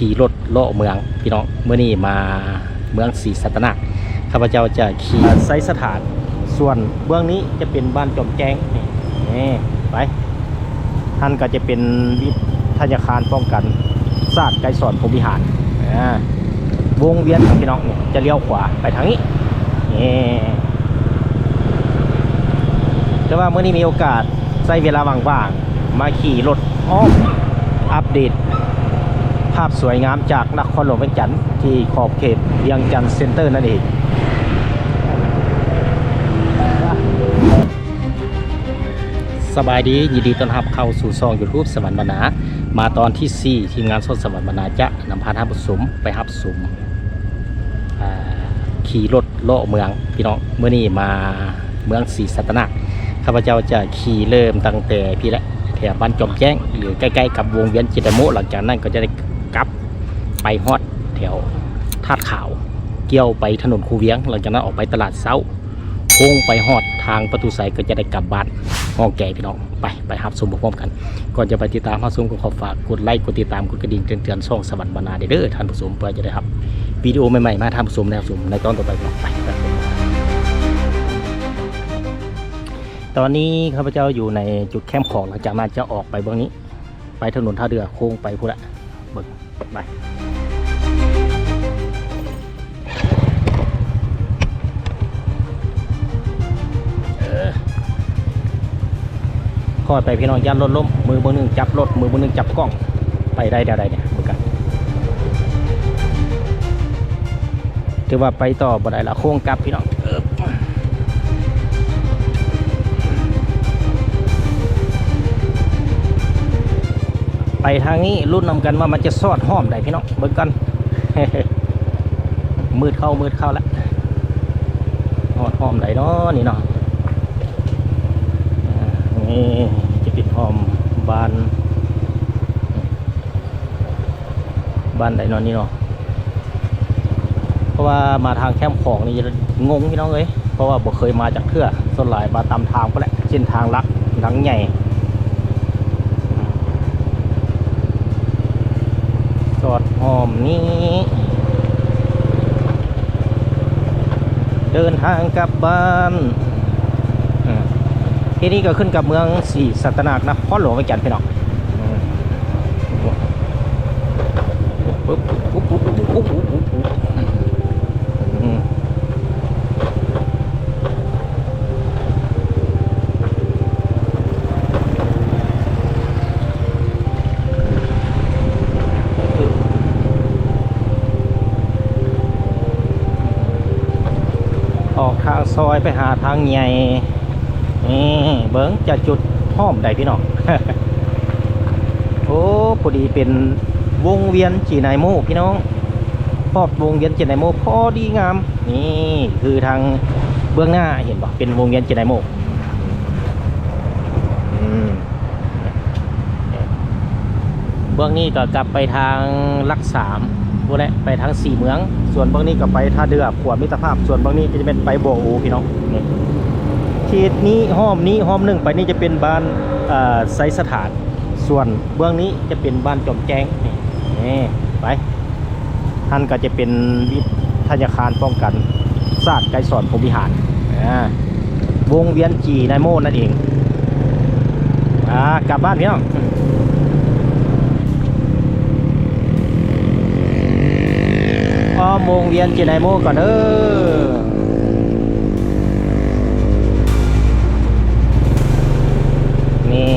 ขี่รถเลาะเมืองพี่น้องเมื่อนี้มาเมืองศรีสัตนะข้าพเจ้าจะขี่ไซสถาน ส่วนเบื้องนี้จะเป็นบ้านจอมแจ้งนี่ไปท่านก็จะเป็นวิทยาคารป้องกันศาสตร์ไกรสอนพรหมวิหารวงเวียนพี่น้องเนี่ยจะเลี้ยวขวาไปทางนี้นี่แต่ว่าเมื่อนี้มีโอกาสใช้เวลาว่างๆมาขี่รถอ้อมอัปเดตาพสวยงามจากนครหลวงเวียงจันทร์ที่ขอบเขตเวียงจันทร์เซ็นเตอร์นั่นเองสบายดียินดีต้อนรับเข้าสู่ซองยูทูบสวรรค์บรรณามาตอนที่ 4 ทีมงานสดสวรรค์บรรณาจะนำพาท่านผู้ชมไปฮับสมขี่รถเลาะเมืองพี่น้องเมื่อนี้มาเมืองศรีสัตนะข้าพเจ้าจะขี่เริ่มตั้งแต่พี่ละแถวบ้านจอมแจ้งหรือใกล้ๆกับวงเวียนจิตรโมหลังจากนั้นก็จะได้ กลับไปฮอดแถวทาดขาว เกี่ยวไปถนนคูเวียง หลังจากนั้นออกไปตลาดเซ้าโค้งไปฮอดทางประตูใสก็จะได้กลับบ้านห้องแก่พี่น้องไปไปรับชมพร้อมกัน ก่อนจะไปติดตามรับชมก็ขอฝากกดไลค์กดติดตามกดกระดิ่งเตือนๆช่องสวรรค์บรรณาเด้อท่านผู้ชมเพื่อจะได้ครับวิดีโอใหม่ๆมาท่านผู้ชมแนวชมในตอนต่อไปก่องไปไปตอนนี้ข้าพเจ้าอยู่ในจุดแคมป์ของหลังจากนั้นจะออกไปเบื้องนี้ ไปถนนท่าเรือโค้งไปพุทธะ เบิกไปคอยไปพี่น้องยันรถล้มมือมือหนึ่งจับรถมือมือหนึ่งจับกล้องไปได้เดี๋ยวใดเนี่ยเหมือนกันถือว่าไปต่อบ่ได้ละโค้งกลับพี่น้อง ไปทางนี้รุ่นนำกันว่ามันจะซอดห้อมได้พี่น้องเบิ่งกันมืดเข้ามืดเข้าแล้วฮอดห้อมได้เนาะนี่เนาะนี่จะปิดหอมบานบ้านไหนนอนนี่เนาะเพราะว่ามาทางแคมป์ของนี่จะงงพี่น้องเลยเพราะว่าบ่เคยมาจากเทื่อส่วนหลายมาตามทางก็แหละเส้นทางลักหลังใหญ่จ อดหอมนี้ เดินทางกลับบ้านที่นี่ก็ขึ้นกับเมืองศรีสัตนาคนะพ่อหลวงไปจันทร์พี่น้องปุ๊บ อกทางซอยไปหาทางใหญ่นี่เบิ้งจะจุดห้อมได้พี่น้องโอ้พอดีเป็นวงเวียนจีนไนโมพี่น้องพอดวงเวียนจีนไนโมพอดีงาม นี่คือทางเบื้องหน้าเห็นปะเป็นวงเวียนจีไนโมอืมเบื้องนี้ก็กลับไปทางลักสาม พวกนี้ไปทางสี่เมือง ส่วนบื้องนี้ก็ไปท่าเรือขวดมิตรภาพ ส่วนบื้องนี้ก็จะเป็นไปบัวอูพี่น้องนี่เขตนี้ห้อมนี้ห้อมหนึ่งไปนี่จะเป็นบ้านไซสถาน ส่วนเบื้องนี้จะเป็นบ้านจอมแจ้งนี่นี่ไปท่านก็จะเป็นวิทยาคารป้องกันศาสตร์ไกรสอนพรมิหารอ่าวงเวียนจีนไนโมนั่นเองอ่ากลับบ้านพี่น้อง อ้อมงเวียนจีไนโมก่อนเด้อนี่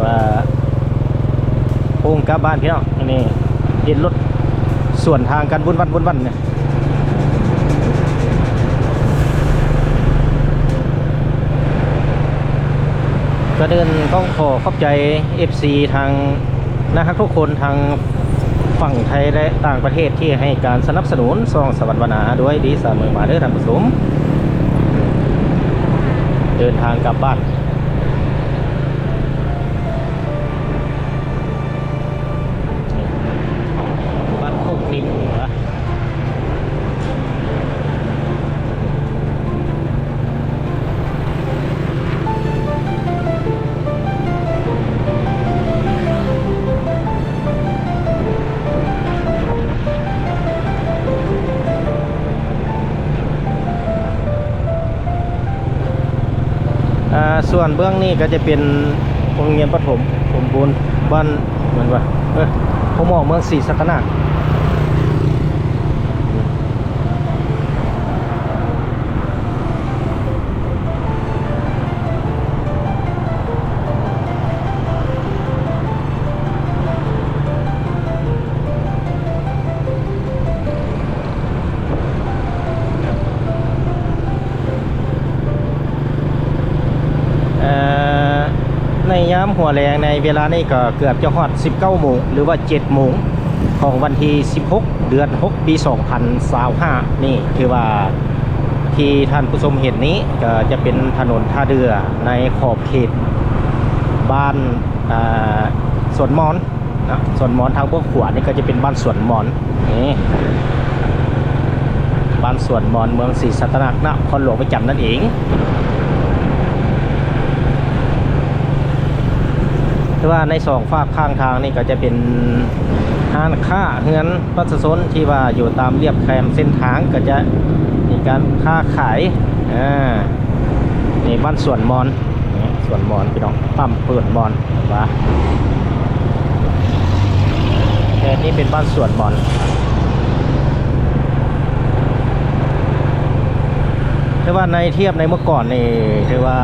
ว่าโค้งกลับบ้านพี่น้องอันนี่เห็นรถส่วนทางกันวุ่นวันวุ่นวันเนี่ยก็เดินต้องขอขอบใจ FC ทางนะครับทุกคนทาง ฝั่งไทยและต่างประเทศที่ให้การสนับสนุนซองสวรรค์วนาด้วยดีเสมอมาเด้อท่านผู้ชมเดินทางกลับบ้าน เบื้องนี่ก็จะเป็นโรงเรียนประถมสมบูรณ์บ้านเหมือนว่าเออผมมองเมืองศรีสัตนา เวลานี้ก็เกือบจะฮอด 19โมงหรือว่า 7 โมงของวันที่ 16 เดือน 6 ปี 2025 นี่คือว่าที่ท่านผู้ชมเห็นนี้ก็จะเป็นถนนท่าเรือในขอบเขตบ้านสวนมอนนะสวนมอนทางพวกขวานี่ก็จะเป็นบ้านสวนมอนนี่บ้านสวนมอนเมืองศรีสัตนนครหลวงประจำนั่นเอง แต่ว่าในสองฝากข้างทางนี่ก็จะเป็นห้านค้าเฮือนรัชสนที่ว่าอยู่ตามเรียบแคมเส้นทางก็จะมีการค้าขายอ่านี่บ้านสวนมอนสวนมอนพี่น้องปั๊มเปิดมอนว่าแต่นี่เป็นบ้านสวนมอนถือว่าในเทียบในเมื่อก่อนนี่ถือว่า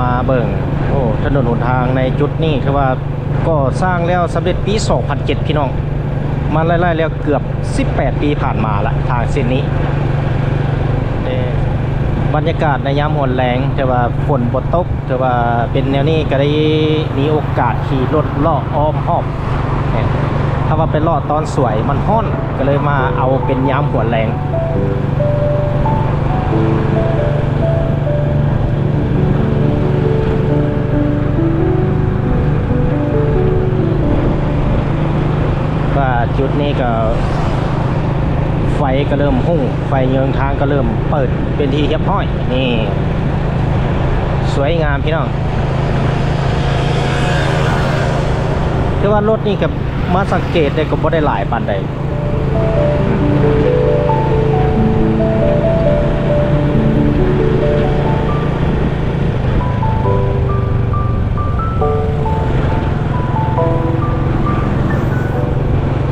มาเบิ่ง โอ้ถนนหนทางในจุดนี้ถือว่าก็สร้างแล้วสำเร็จปี 2007 พี่น้อง มาไล่ๆแล้วเกือบ 18 ปีผ่านมาละทางเส้นนี้ บรรยากาศในยามหนแรงถือว่าฝนบดตกถือว่าเป็นแนวนี้ก็ได้มีโอกาสขี่รถลาะอ้อมหอบเนี่ยถ้าว่าเป็นลาะตอนสวยมันห้อนก็เลยมาเอาเป็นยามหัวแรง จุดนี้ก็ ไฟก็เริ่มหุ่ง ไฟเยิงทางก็เริ่มเปิดเป็นทีเรียบร้อย นี่ สวยงามพี่น้องคือว่ารถนี่กับมาสังเกตได้ก็บ่ได้หลายปันใด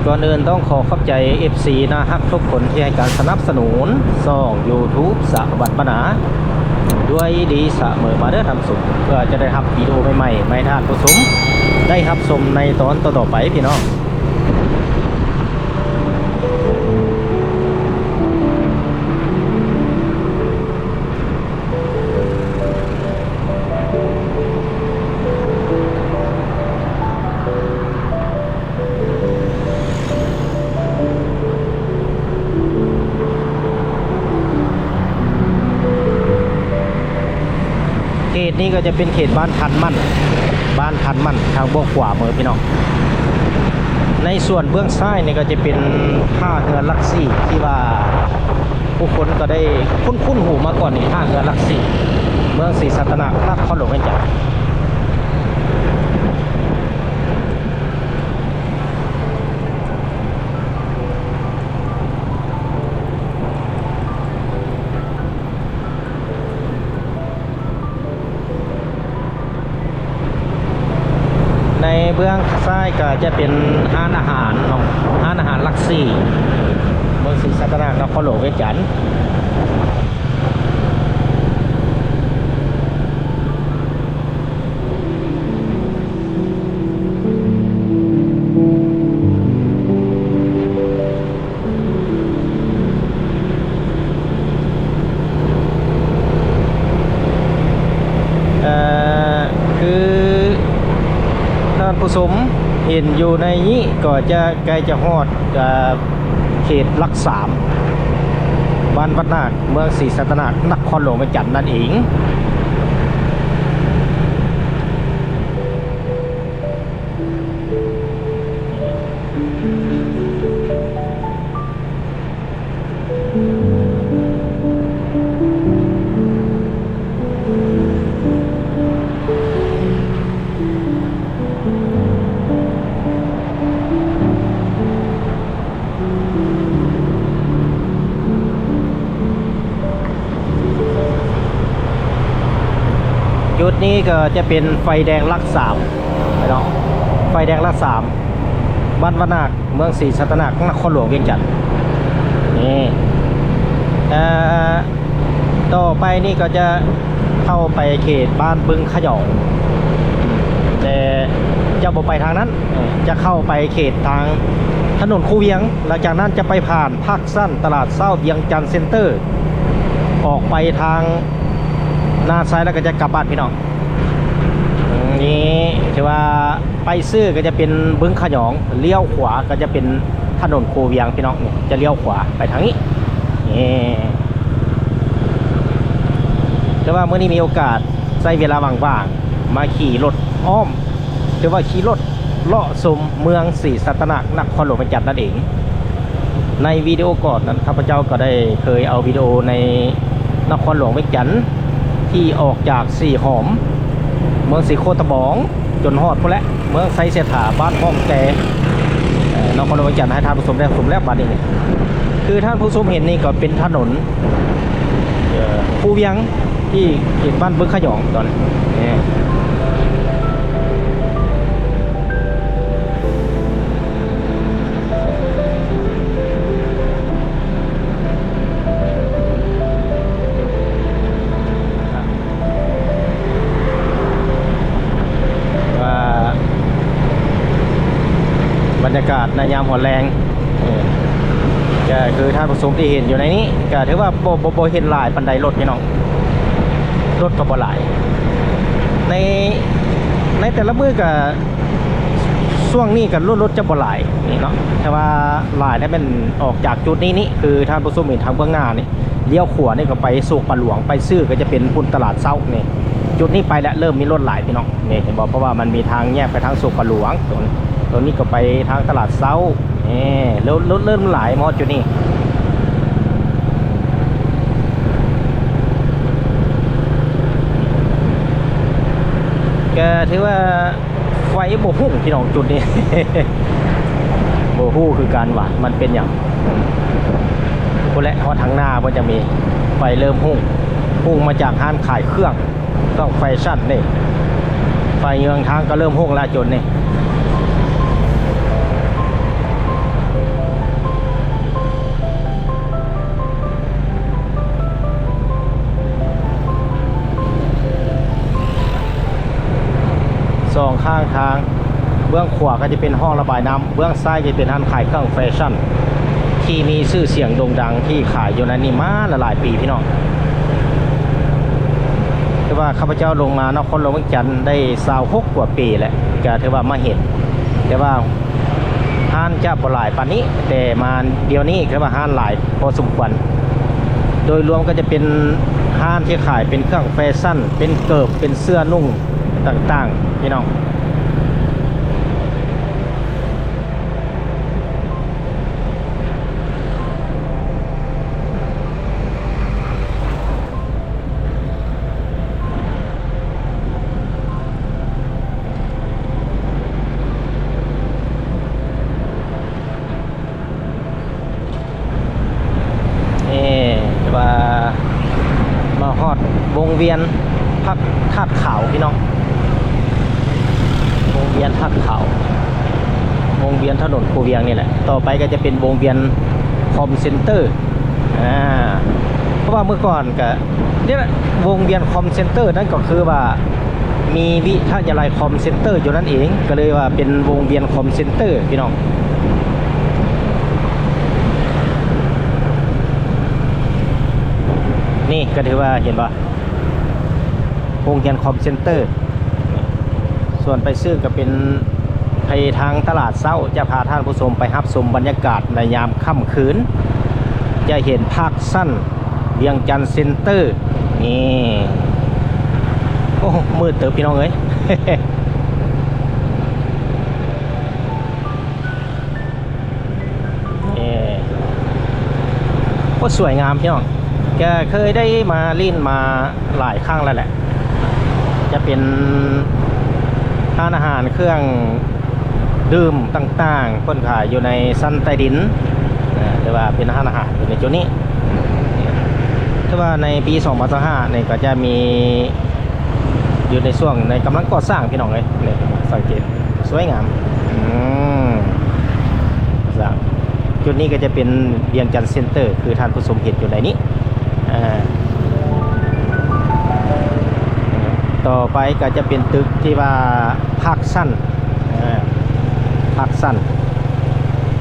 ก่อนอื่นต้องขอขอบใจ FC นะฮักทุกคนที่ให้การสนับสนุนซ่อง YouTube สะบัดปนาด้วยดีเสมอมาเด้อทำสุขเพื่อจะได้รับวิดีโอใหม่ๆไม่ท่านผู้ชมได้รับชมในตอนต่อๆไปพี่น้อง ก็จะเป็นเขตบ้านพันมั่น บ้านพันมั่นทางบกขวามือพี่น้อง ในส่วนเบื้องซ้ายนี่ก็จะเป็นท่าเรือลักซี่ที่ว่าผู้คนก็ได้คุ้นคุ้นๆหูมาก่อนนี่ท่าเรือลักซี่เมืองศรีสัตนาครหลวงกันจักร เบื้องซ้ายก็จะเป็นห้านอาหารห้านอาหารลักซี่เมืองศรีสัตนนครหลวงเวียงจันท์ จะใกล้จะฮอดเขตลักสามบ้านวัดนาคเมืองศรีสัตนานครหลวงเวียงจันนั่นเอง นี้ก็จะเป็นไฟแดงลักสามไปเนาะไฟแดงลักสามบ้านวนาคเมืองศรีสัตนานครหลวงเวียงจันทร์นี่เอ่อต่อไปนี่ก็จะเข้าไปเขตบ้านบึงขยองแต่จะบอกไปทางนั้นจะเข้าไปเขตทางถนนคูเวียง หลังจากนั้นจะไปผ่านภาคสั้นตลาดเศร้าเวียงจันทร์เซ็นเตอร์ ออกไปทางหน้าซ้ายแล้วก็จะกลับบ้านพี่น้อง นี่ถือว่าไปซื้อก็จะเป็นบึงขยองเลี้ยวขวาก็จะเป็นถนนโคเวียงพี่น้องนี่จะเลี้ยวขวาไปทางนี้นี่แต่ว่าเมื่อนี้มีโอกาสใช้เวลาว่างๆมาขี่รถอ้อมหรือว่าขี่รถเลาะชมเมืองศรีสัตนานครหลวงจันทร์นั่นเอง ในวิดีโอก่อนนั้นข้าพเจ้าก็ได้เคยเอาวิดีโอในนครหลวงเวียงจันทร์ที่ออกจากสี่หอม เมืองสีโคตะบอง จนหอดพวกและเมืองไซเสถาบ้านห้องแต่น้องครหลวงเวียงจันทร์ให้ท่านผู้ชมได้ชมแล้วบัดนี้คือท่านผู้ชมเห็นนี่ก็เป็นถนนผู้เวียงที่เขตบ้านบึงขยองตอนนี้ ในยามหัวแรงก็คือท่านผู้ชมที่เห็นอยู่ในนี้ก็ถือว่าโบโบโบเห็นหลายปันไดรถพี่น้องรถก็บ่หลาย ในในแต่ละมือกับช่วงนี้กับรถรถจะบ่หลายนี่เนาะแต่ว่าหลายนี่เป็นออกจากจุดนี้นี่คือท่านผู้ชมเห็นทางเบื้องหน้านี่เลี้ยวขวานี่ก็ไปสู่ปลาหลวงไปซื้อก็จะเป็นพุ่นตลาดเช้านี่จุดนี้ไปแล้วเริ่มมีรถหลายพี่น้องนี่เห็นบอกเพราะว่ามันมีทางแยกไปทางสู่ปลาหลวงตรง ตรงนี้ก็ไปทางตลาดเช้านี่แล้วรถเริ่มหลายมอดจุดนี้ก็ถือว่าไฟโบหุ่งพี่น้องจุดนี้โบหู้คือการหว่ามันเป็นอย่างคนและเพราะทางหน้ามันจะมีไฟเริ่มหุ่งหุ่งมาจากห้านขายเครื่อง ต้องไฟชั่นนี่ไฟเยืองทางก็เริ่มหุ่งแล้วจนนี่ ข้างทาง เบื้องขวาก็จะเป็นห้องระบายน้ำเบื้องซ้ายจะเป็นห้านขายเครื่องแฟชั่น ที่มีชื่อเสียงโด่งดังที่ขายอยู่ในนี้มาหลายปีพี่น้องถือว่าข้าพเจ้าลงมานครหลวงวียงจันทร์ได้สาวหกกว่าปีแล้วก็ถือว่ามาเห็นแต่ว่าห้านจะบ่หลายปานนี้ แต่มาเดี๋ยวนี้คือว่าห้านหลายพอสมควรโดยรวมก็จะเป็นห้านที่ขายเป็นเครื่องแฟชั่น เป็นเกิบเป็นเสื้อนุ่ง ต่างๆ พี่น้อง นี่ว่ามาฮอดวงเวียนพักธาตุขาวพี่น้อง วงเวียนธาตุขาว วงเวียนถนนคูเวียงนี่แหละ ต่อไปก็จะเป็น วงเวียนคอมเซ็นเตอร์อ่าเพราะว่าเมื่อก่อนก็เนี่ยวงเวียนคอมเซ็นเตอร์นั่นก็คือว่ามีวิทยาลัยคอมเซ็นเตอร์อยู่นั่นเอง ก็เลยว่าเป็นวงเวียนคอมเซ็นเตอร์พี่น้องนี่ก็ถือว่าเห็นป่ะวงเวียนคอมเซ็นเตอร์ ส่วนไปซื้อก็เป็น ไปทางตลาดเศร้าจะพาท่านผู้ชมไปรับชมบรรยากาศในยามค่ำคืน จะเห็นภาคสั้นเวียงจันทร์เซ็นเตอร์นี่โอ้มืดเติบพี่น้องเอ้ยก็สวยงามพี่น้องแกเคยได้มาลิ่นมาหลายครั้งแล้วแหละ จะเป็นร้านอาหารเครื่อง ดื่มต่างๆคนขายอยู่ในสั้นใต้ดินนะหรือว่าเป็นร้านอาหารอยู่ในจุดนี้ถ้าว่าในปี2025เนี่ยก็จะมีอยู่ในช่วงในกำลังก่อสร้างพี่น้องเลยนี่สังเกตสวยงามอืมสร้างจุดนี้ก็จะเป็นเวียงจันเซ็นเตอร์ คือทานผู้ชมเห็นอยู่ในนี้ต่อไปก็จะเป็นตึกที่ว่าภาคสั้นอ่าภาคสั้น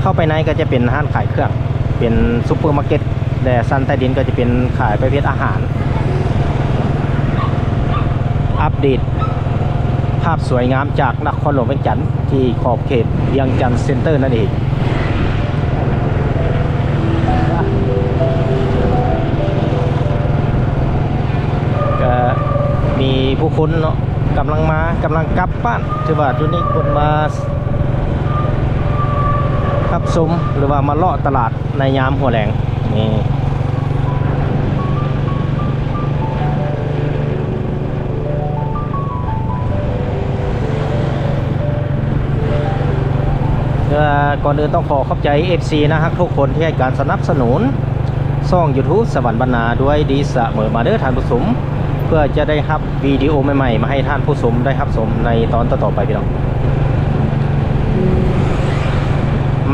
เข้าไปในก็จะเป็นห้านขายเครื่อง เป็นซุปเปอร์มาร์เก็ตแต่สั้นใต้ดินก็จะเป็นขายประเภทอาหาร อัปเดต ภาพสวยงามจากนครหลวงเวียงจันทร์ที่ขอบเขตเวียงจันทร์เซ็นเตอร์นั่นเองมีผู้คนเนาะกำลังมากำลังกลับบ้านถือว่าจุดนี้คนมา ขับสมหรือว่ามาเลาะตลาดในยามหัวแหลงนี่ก่อนอื่นต้องขอขอบใจ FC นะครับทุกคนที่ให้การสนับสนุนช่อง YouTube สวรรค์บรรณาด้วยดีเสมอมาเด้อท่านผู้ชมเพื่อจะได้รับวิดีโอใหม่ๆ มาให้ท่านผู้ชมได้รับชมในตอนต่อๆไปพี่น้อง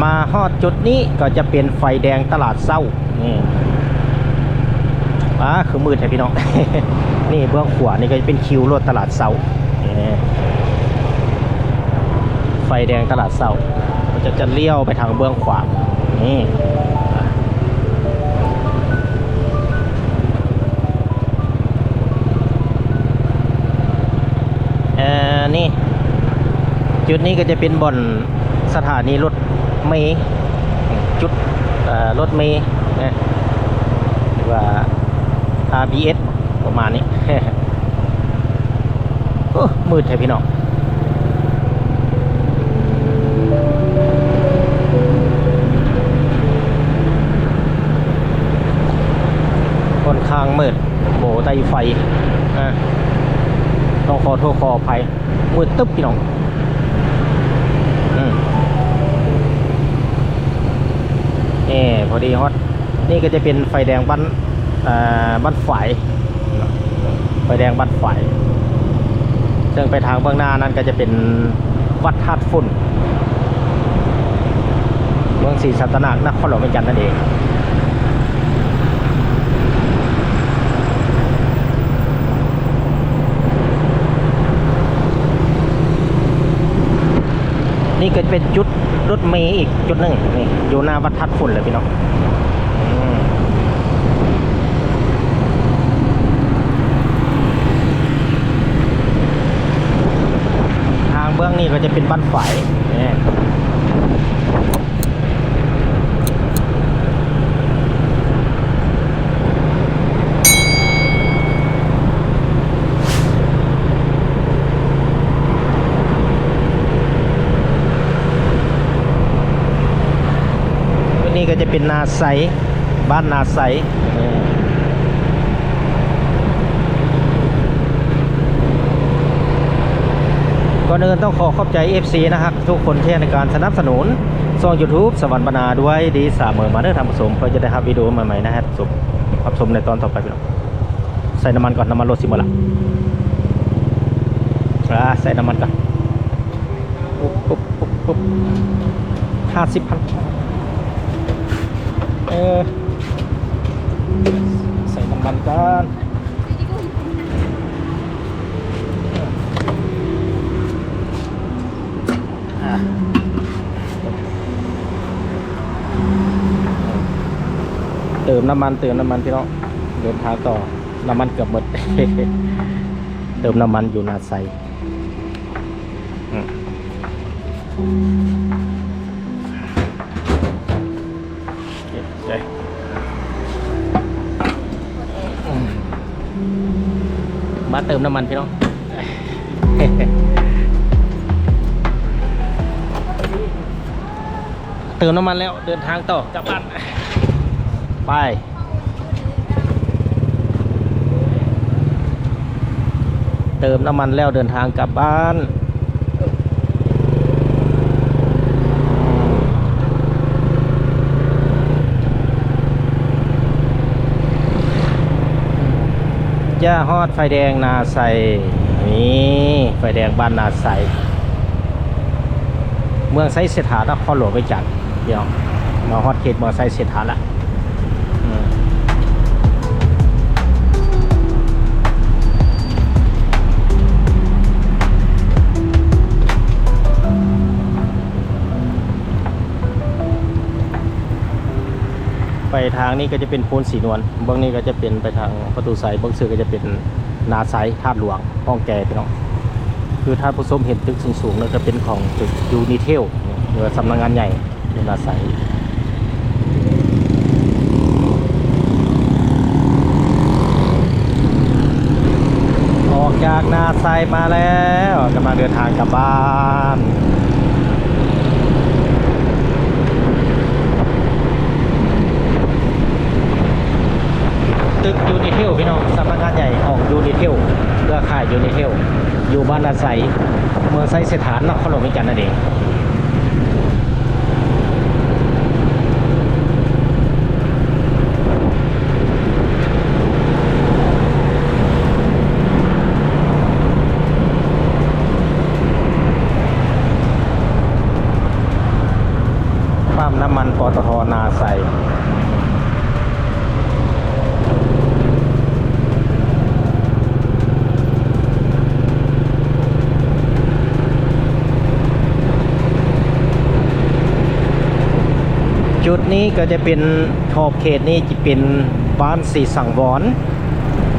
มาฮอดจุดนี้ก็จะเป็นไฟแดงตลาดเศร้านี่อ่าคือมืดแท้พี่น้อง นี่เบื้องขวานี่ก็จะเป็นคิวรถตลาดเศร้านี่ไฟแดงตลาดเศร้าก็จะจะเลี้ยวไปทางเบื้องขวานี่เอ่อนี่ จุดนี้ก็จะเป็นบ่อนสถานีรถ เมล์จุดรถเมล์นะหรือว่า RBS ประมาณนี้โอ้มืดแท้พี่น้องค่อนข้างมืดโบไตไฟอะต้องขอโทษขออภัยมืดตึ๊บพี่น้อง อืม นี่พอดีฮอตนี่ก็จะเป็นไฟแดงบ้านบ้านฝายไฟแดงบ้านฝายซึ่งไปทางเบื้องหน้านั้นก็จะเป็นวัดธาตุฝุ่นเมืองศรีสัตนานครหลวงเวียงจันนั่นเองนี่ก็เป็นจุด รถเมย์อีกจุดหนึ่งนี่อยู่หน้าวัดทัดฝุ่นเลยพี่น้องทางเบื้องนี้ก็จะเป็นบ้านฝายนี่ นี้ก็จะเป็นนาไซบ้านนาไซนี่ก่อนอื่นต้องขอขอบใจ FC นะครับ ทุกคนที่ในการสนับสนุนช่อง YouTube สวรรค์บรรณาด้วยดีสามเมอมาเด้อทำผสมเพื่อจะได้รับวิดีโอใหม่ๆนะฮะชมรับชมในตอนต่อไปพี่น้องใส่น้ำมันก่อนน้ำมันรถสิบหมดละใส่น้ำมันก่อนปุ๊บปุ๊บปุ๊บปุ๊บห้าสิบพัน เออ ใส่น้ำมันกันเติมน้ำมันเติมน้ำมันพี่น้องเดินทางต่อ น้ำมันเกือบหมด เติมน้ำมันอยู่นาไซอืมโอเคใจอืม มาเติมน้ำมันพี่น้องเติมน้ำมันแล้วเดินทางต่อกลับบ้านไปเติมน้ำมันแล้วเดินทางกลับบ้าน จะฮอดไฟแดงนาใสนี่ไฟแดงบ้านนาใสเมืองไซเสถาข้อหลวงไปจัดเดี๋ยวมาฮอดเขตเมืองไซเสถาละ ไปทางนี้ก็จะเป็นโพนสีนวลบื้องนี้ก็จะเป็นไปทางประตูไซเบื้องซื้อก็จะเป็นนาไซธาตุหลวงห้องแก่พี่น้องคือท่าผู้ชมเห็นตึกสูงๆนั่นจะเป็นของตึกยูนิเทลหรือสำนักงานใหญ่นาไซออกจากนาไซมาแล้วกำลังเดินทางกลับบ้าน ตึกยูนิเทลพี่น้องสำนักงานใหญ่ของยูนิเทลเครือข่ายยูนิเทลอยู่บ้านนาไซเมืองไซเสถานนครหลวงวิจันทร์นั่นเองปั๊มน้ำมันปตทนาไซ จุด นี้ก็จะเป็นขอบเขตนี้จะเป็นบ้านสีสังวร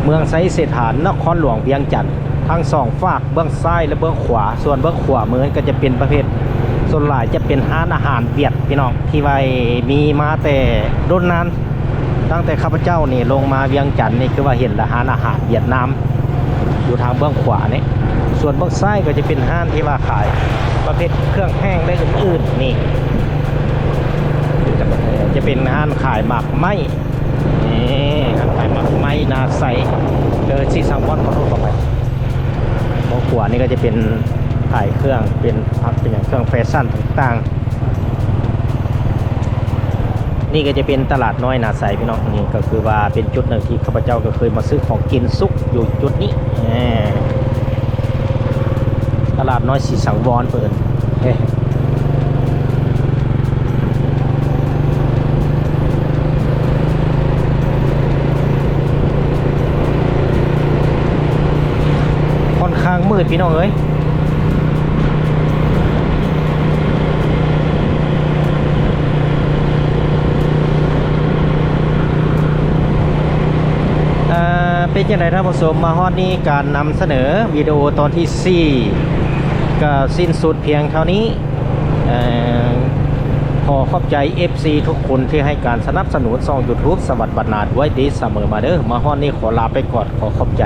เมืองไซเสถานนครหลวงเวียงจันทร์ทั้งสองฝากเบื้องซ้ายและเบื้องขวา ส่วนเบื้องขวามือก็จะเป็นประเภทส่วนหลายจะเป็นห้านอาหารเวียดพี่น้องที่ไว้มีมาแต่รุ่นนั้น ตั้งแต่ข้าพเจ้านี่ลงมาเวียงจันทร์นี่คือว่าเห็นละห้านอาหารเวียดนามอยู่ทางเบื้องขวานี่ส่วนเบื้องซ้ายก็จะเป็นห้านที่ว่าขายประเภทเครื่องแห้งและอื่นๆนี่ จะเป็นร้านขายหมักไหมนี่ร้านขายหมักไหมนาใสเจอซีซัมวอนขอโทษต่อไปมองขวานี่ก็จะเป็นขายเครื่องเป็นพักเป็นอย่างเครื่องแฟชั่นต่างๆ นี่ก็จะเป็นตลาดน้อยนาใสพี่น้องนี่ก็คือว่าเป็นจุดหนึ่งที่ข้าพเจ้าก็เคยมาซื้อของกินซุกอยู่จุดนี้ตลาดน้อยสีสังวรเปิด มืดพี่น้องเอ้ยเป็นยังไงท่านผู้ชมมาฮอดนี้การนำเสนอวิดีโอตอนที่ 4 ก็สิ้นสุดเพียงเท่านี้เอ่อขอขอบใจ FC ทุกคนที่ให้การสนับสนุนซอง YouTube สวัสดิ์บรรณาด้วยดีเสมอมาเด้อมาฮอดนี้ขอลาไปก่อนขอขอบใจ